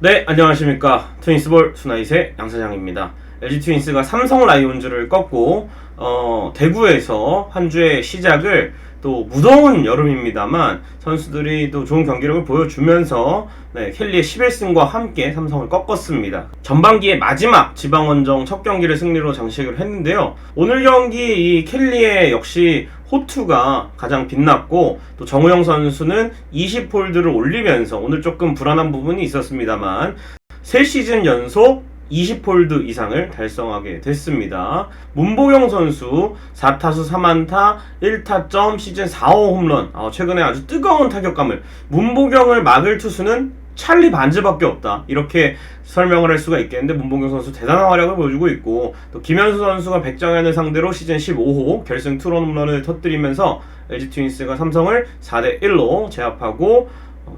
네, 안녕하십니까. 트윈스볼 수나이세 양사장입니다. LG 트윈스가 삼성 라이온즈를 꺾고, 어, 대구에서 한 주의 시작을 또 무더운 여름입니다만 선수들이 또 좋은 경기력을 보여주면서 네, 켈리의 11승과 함께 삼성을 꺾었습니다. 전반기의 마지막 지방원정 첫 경기를 승리로 장식을 했는데요. 오늘 경기 이 켈리의 역시 호투가 가장 빛났고 또 정우영 선수는 20홀드를 올리면서 오늘 조금 불안한 부분이 있었습니다만 3시즌 연속 20홀드 이상을 달성하게 됐습니다. 문보경 선수 4타수 3안타 1타점 시즌 4호 홈런. 어, 최근에 아주 뜨거운 타격감을. 문보경을 막을 투수는 찰리 반즈밖에 없다. 이렇게 설명을 할 수가 있겠는데 문봉경 선수 대단한 활약을 보여주고 있고 또 김현수 선수가 백정현을 상대로 시즌 15호 결승 투런 홈런을 터뜨리면서 LG 트윈스가 삼성을 4대 1로 제압하고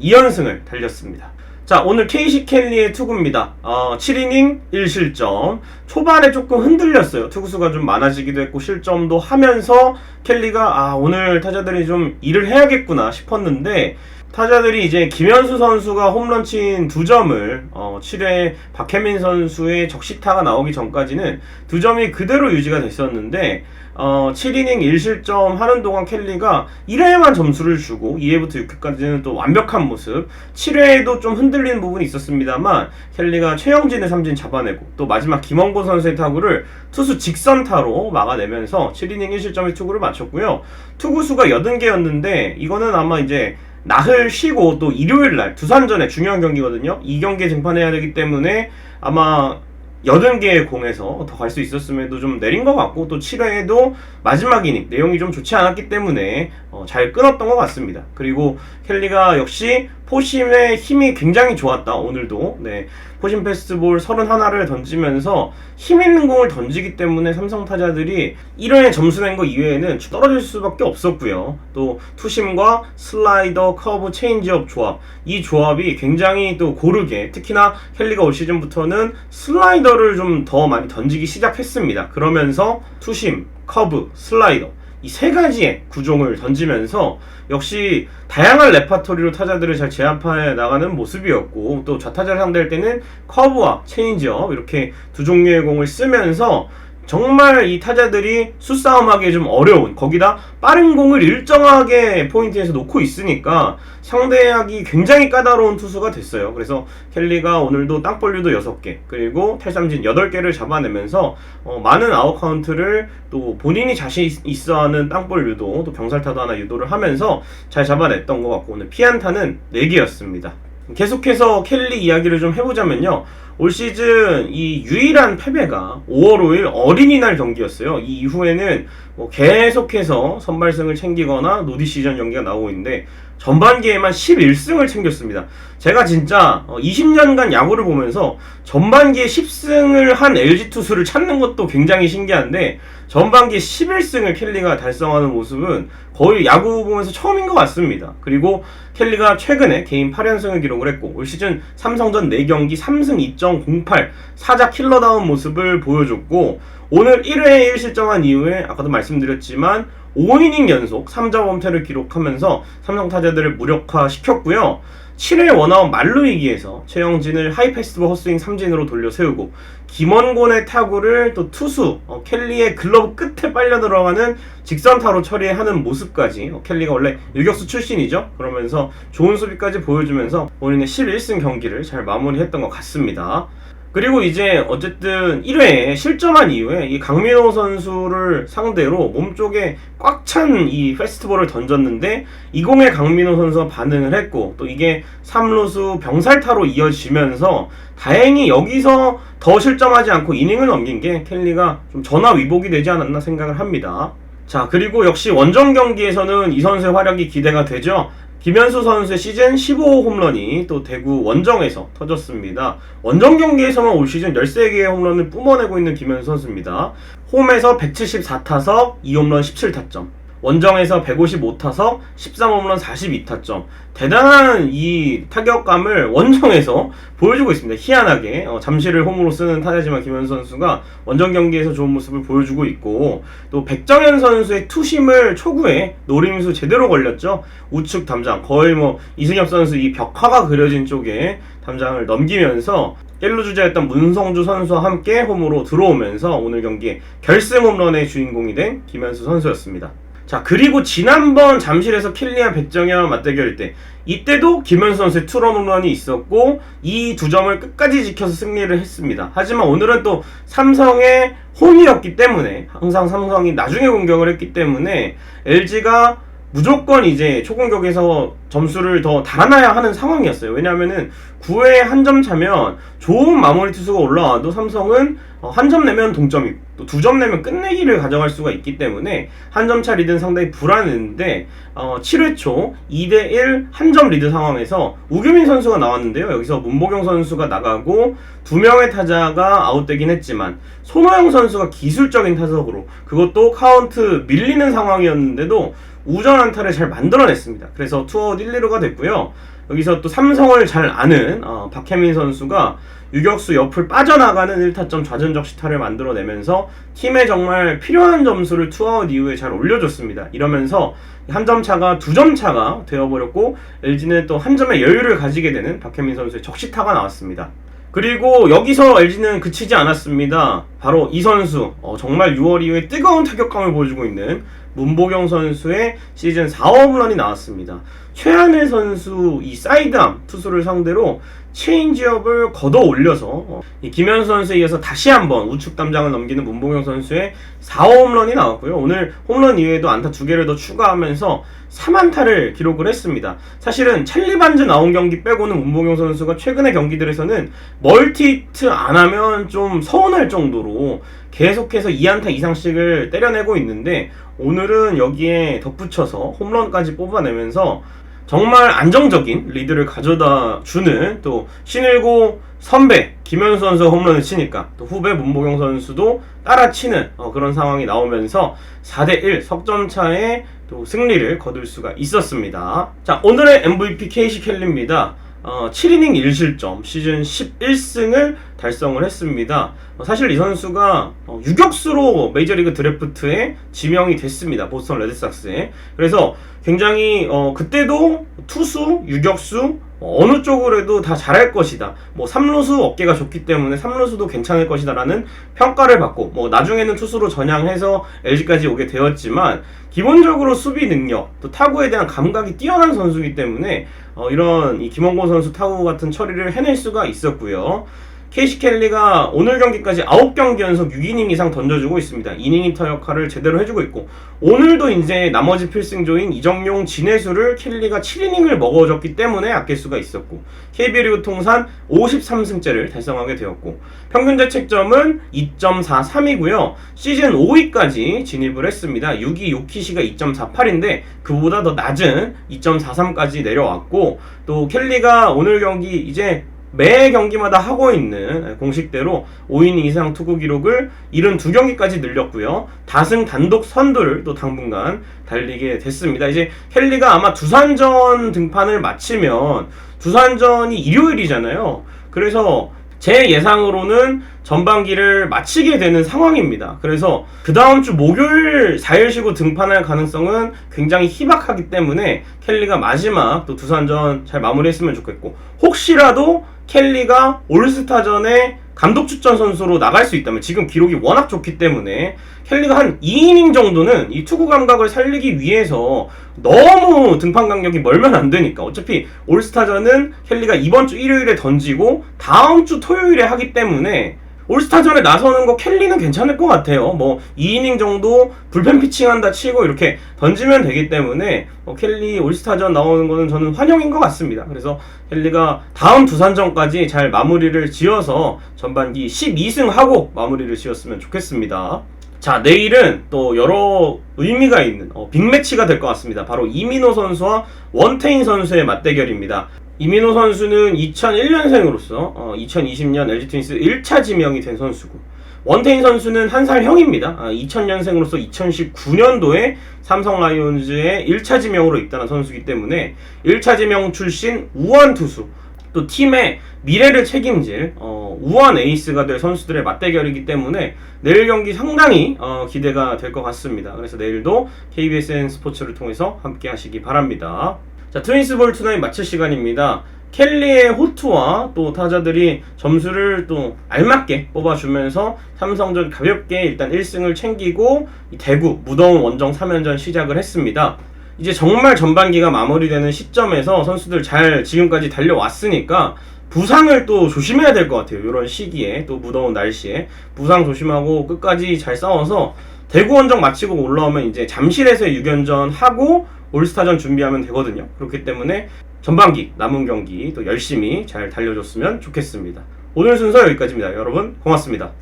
2연승을 달렸습니다. 자, 오늘 케이시 켈리의 투구입니다. 어, 7이닝 1실점. 초반에 조금 흔들렸어요. 투구수가 좀 많아지기도 했고, 실점도 하면서 켈리가, 아, 오늘 타자들이 좀 일을 해야겠구나 싶었는데, 타자들이 이제 김현수 선수가 홈런 친 두 점을 어, 7회 박혜민 선수의 적시타가 나오기 전까지는 두 점이 그대로 유지가 됐었는데 어, 7이닝 1실점 하는 동안 켈리가 1회에만 점수를 주고 2회부터 6회까지는 또 완벽한 모습. 7회에도 좀 흔들리는 부분이 있었습니다만 켈리가 최영진의 삼진 잡아내고 또 마지막 김원곤 선수의 타구를 투수 직선타로 막아내면서 7이닝 1실점의 투구를 마쳤고요. 투구수가 80개였는데 이거는 아마 이제 나흘 쉬고 또 일요일 날 두산전에 중요한 경기거든요. 이 경기에 등판해야 되기 때문에 아마 80개의 공에서 더 갈 수 있었음에도 좀 내린 것 같고 또 7회에도 마지막 이닝 내용이 좀 좋지 않았기 때문에 어, 잘 끊었던 것 같습니다. 그리고 켈리가 역시 포심의 힘이 굉장히 좋았다 오늘도 네 포심 페스티볼 31를 던지면서 힘 있는 공을 던지기 때문에 삼성 타자들이 1회에 점수 낸 거 이외에는 떨어질 수밖에 없었고요. 또 투심과 슬라이더, 커브, 체인지업 조합 이 조합이 굉장히 또 고르게 특히나 켈리가 올 시즌부터는 슬라이더를 좀 더 많이 던지기 시작했습니다. 그러면서 투심, 커브, 슬라이더 이 세 가지의 구종을 던지면서 역시 다양한 레파토리로 타자들을 잘 제압해 나가는 모습이었고 또 좌타자를 상대할 때는 커브와 체인지업 이렇게 두 종류의 공을 쓰면서 정말 이 타자들이 수싸움하기 좀 어려운 거기다 빠른 공을 일정하게 포인트에서 놓고 있으니까 상대하기 굉장히 까다로운 투수가 됐어요. 그래서 켈리가 오늘도 땅볼류도 6개 그리고 탈삼진 8개를 잡아내면서 어, 많은 아웃 카운트를 또 본인이 자신 있어 하는 땅볼 유도 또 병살타도 하나 유도를 하면서 잘 잡아냈던 것 같고 오늘 피안타는 4개였습니다. 계속해서 켈리 이야기를 좀 해보자면요. 올 시즌 이 유일한 패배가 5월 5일 어린이날 경기였어요. 이 이후에는 뭐 계속해서 선발승을 챙기거나 노디 시전 경기가 나오고 있는데 전반기에만 11승을 챙겼습니다. 제가 진짜 20년간 야구를 보면서 전반기에 10승을 한 LG 투수를 찾는 것도 굉장히 신기한데 전반기에 11승을 켈리가 달성하는 모습은 거의 야구 보면서 처음인 것 같습니다. 그리고 켈리가 최근에 개인 8연승을 기록을 했고 올 시즌 삼성전 4경기 3승 2.08 사자 킬러다운 모습을 보여줬고 오늘 1회에 1실점한 이후에 아까도 말씀드렸지만 5이닝 연속 3자 범퇴를 기록하면서 삼성 타자들을 무력화시켰고요. 7회 원아웃 만루 위기에서 최영진을 하이패스트볼 헛스윙 3진으로 돌려 세우고 김원곤의 타구를 또 투수 어, 켈리의 글러브 끝에 빨려 들어가는 직선타로 처리하는 모습까지 어, 켈리가 원래 유격수 출신이죠. 그러면서 좋은 수비까지 보여주면서 본인의 11승 경기를 잘 마무리했던 것 같습니다. 그리고 이제 어쨌든 1회에 실점한 이후에 이 강민호 선수를 상대로 몸쪽에 꽉 찬 이 페스티벌을 던졌는데 이 공에 강민호 선수가 반응을 했고 또 이게 3루수 병살타로 이어지면서 다행히 여기서 더 실점하지 않고 이닝을 넘긴 게 켈리가 좀 전화 위복이 되지 않았나 생각을 합니다. 자, 그리고 역시 원정 경기에서는 이 선수의 활약이 기대가 되죠. 김현수 선수의 시즌 15호 홈런이 또 대구 원정에서 터졌습니다. 원정 경기에서만 올 시즌 13개의 홈런을 뿜어내고 있는 김현수 선수입니다. 홈에서 174타석 2홈런 17타점. 원정에서 155타석 13홈런 42타점 대단한 이 타격감을 원정에서 보여주고 있습니다. 희한하게 어, 잠시를 홈으로 쓰는 타자지만 김현 선수가 원정 경기에서 좋은 모습을 보여주고 있고 또 백정현 선수의 투심을 초구에 노림수 제대로 걸렸죠. 우측 담장 거의 뭐 이승엽 선수 이 벽화가 그려진 쪽에 담장을 넘기면서 1루 주자였던 문성주 선수와 함께 홈으로 들어오면서 오늘 경기에 결승 홈런의 주인공이 된 김현수 선수였습니다. 자 그리고 지난번 잠실에서 킬리안 백정현 맞대결일 때 이때도 김현수 선수의 투런 홈런이 있었고 이 두 점을 끝까지 지켜서 승리를 했습니다. 하지만 오늘은 또 삼성의 홈이었기 때문에 항상 삼성이 나중에 공격을 했기 때문에 LG가 무조건 이제 초공격에서 점수를 더 달아나야 하는 상황이었어요. 왜냐하면은 9회에 한 점 차면 좋은 마무리 투수가 올라와도 삼성은 어, 한점 내면 동점이고 또 두 점 내면 끝내기를 가져갈 수가 있기 때문에 한 점 차 리드는 상당히 불안했는데 어, 7회 초 2대 1 한 점 리드 상황에서 우규민 선수가 나왔는데요. 여기서 문보경 선수가 나가고 두 명의 타자가 아웃되긴 했지만 손호영 선수가 기술적인 타석으로 그것도 카운트 밀리는 상황이었는데도 우전 안타를 잘 만들어냈습니다. 그래서 투 아웃 1, 2루가 됐고요. 여기서 또 삼성을 잘 아는 어, 박혜민 선수가 유격수 옆을 빠져나가는 1타점 좌전적 시타를 만들어내면서 팀에 정말 필요한 점수를 투아웃 이후에 잘 올려줬습니다. 이러면서 한 점 차가 두 점 차가 되어버렸고 LG는 또 한 점의 여유를 가지게 되는 박혜민 선수의 적시타가 나왔습니다. 그리고 여기서 LG는 그치지 않았습니다. 바로 이 선수 어, 정말 6월 이후에 뜨거운 타격감을 보여주고 있는 문보경 선수의 시즌 4홈런이 나왔습니다. 최한일 선수 이 사이드암 투수를 상대로 체인지업을 걷어 올려서 김현수 선수에 이어서 다시 한번 우측 담장을 넘기는 문보경 선수의 4홈런이 나왔고요. 오늘 홈런 이외에도 안타 두 개를 더 추가하면서 3안타를 기록을 했습니다. 사실은 찰리 반즈 나온 경기 빼고는 문보경 선수가 최근의 경기들에서는 멀티히트 안 하면 좀 서운할 정도로 계속해서 2안타 이상씩을 때려내고 있는데 오늘은 여기에 덧붙여서 홈런까지 뽑아내면서 정말 안정적인 리드를 가져다 주는 또 신일고 선배 김현수 선수 홈런을 치니까 또 후배 문보경 선수도 따라 치는 어, 그런 상황이 나오면서 4대1 석점 차에 또 승리를 거둘 수가 있었습니다. 자 오늘의 MVP 케이시 켈리입니다. 어, 7이닝 1실점 시즌 11승을 달성을 했습니다. 어, 사실 이 선수가 어, 유격수로 메이저리그 드래프트에 지명이 됐습니다. 보스턴 레드삭스에. 그래서 굉장히 어, 그때도 투수, 유격수 어, 어느 쪽으로 해도 다 잘할 것이다. 뭐 3루수 어깨가 좋기 때문에 3루수도 괜찮을 것이다라는 평가를 받고 뭐 나중에는 투수로 전향해서 LG까지 오게 되었지만 기본적으로 수비 능력 또 타구에 대한 감각이 뛰어난 선수이기 때문에 어, 이런 이 김원곤 선수 타구 같은 처리를 해낼 수가 있었고요. 케이시 켈리가 오늘 경기까지 9경기 연속 6이닝 이상 던져주고 있습니다. 이닝히터 역할을 제대로 해주고 있고 오늘도 이제 나머지 필승조인 이정용 진해수를 켈리가 7이닝을 먹어줬기 때문에 아낄 수가 있었고 KBO 통산 53승째를 달성하게 되었고 평균 자책점은 2.43이고요. 시즌 5위까지 진입을 했습니다. 6위 요키시가 2.48인데 그보다 더 낮은 2.43까지 내려왔고 또 켈리가 오늘 경기 이제 매 경기마다 하고 있는 공식대로 5이닝 이상 투구 기록을 72경기까지 늘렸고요. 다승 단독 선두를 또 당분간 달리게 됐습니다. 이제 켈리가 아마 두산전 등판을 마치면 두산전이 일요일이잖아요. 그래서 제 예상으로는 전반기를 마치게 되는 상황입니다. 그래서 그 다음 주 목요일 4일 쉬고 등판할 가능성은 굉장히 희박하기 때문에 켈리가 마지막 또 두산전 잘 마무리했으면 좋겠고 혹시라도 켈리가 올스타전에 감독 추천 선수로 나갈 수 있다면 지금 기록이 워낙 좋기 때문에 켈리가 한 2이닝 정도는 이 투구 감각을 살리기 위해서 너무 등판 간격이 멀면 안 되니까. 어차피 올스타전은 켈리가 이번 주 일요일에 던지고 다음 주 토요일에 하기 때문에 올스타전에 나서는 거 켈리는 괜찮을 것 같아요. 뭐 2이닝 정도 불펜 피칭한다 치고 이렇게 던지면 되기 때문에 뭐 켈리 올스타전 나오는 거는 저는 환영인 것 같습니다. 그래서 켈리가 다음 두산전까지 잘 마무리를 지어서 전반기 12승 하고 마무리를 지었으면 좋겠습니다. 자 내일은 또 여러 의미가 있는 어, 빅매치가 될 것 같습니다. 바로 이민호 선수와 원태인 선수의 맞대결입니다. 이민호 선수는 2001년생으로서 어, 2020년 LG 트윈스 1차 지명이 된 선수고 원태인 선수는 한 살 형입니다. 2000년생으로서 2019년도에 삼성 라이온즈의 1차 지명으로 입단한 선수이기 때문에 1차 지명 출신 우완 투수 또 팀의 미래를 책임질 어, 우완 에이스가 될 선수들의 맞대결이기 때문에 내일 경기 상당히 어, 기대가 될 것 같습니다. 그래서 내일도 KBSN 스포츠를 통해서 함께 하시기 바랍니다. 자, 트윈스볼 투나잇 마칠 시간입니다. 켈리의 호투와 또 타자들이 점수를 또 알맞게 뽑아주면서 삼성전 가볍게 일단 1승을 챙기고 이 대구 무더운 원정 3연전 시작을 했습니다. 이제 정말 전반기가 마무리되는 시점에서 선수들 잘 지금까지 달려왔으니까 부상을 또 조심해야 될 것 같아요. 이런 시기에 또 무더운 날씨에 부상 조심하고 끝까지 잘 싸워서 대구 원정 마치고 올라오면 이제 잠실에서 6연전 하고 올스타전 준비하면 되거든요. 그렇기 때문에 전반기 남은 경기 또 열심히 잘 달려줬으면 좋겠습니다. 오늘 순서 여기까지입니다. 여러분 고맙습니다.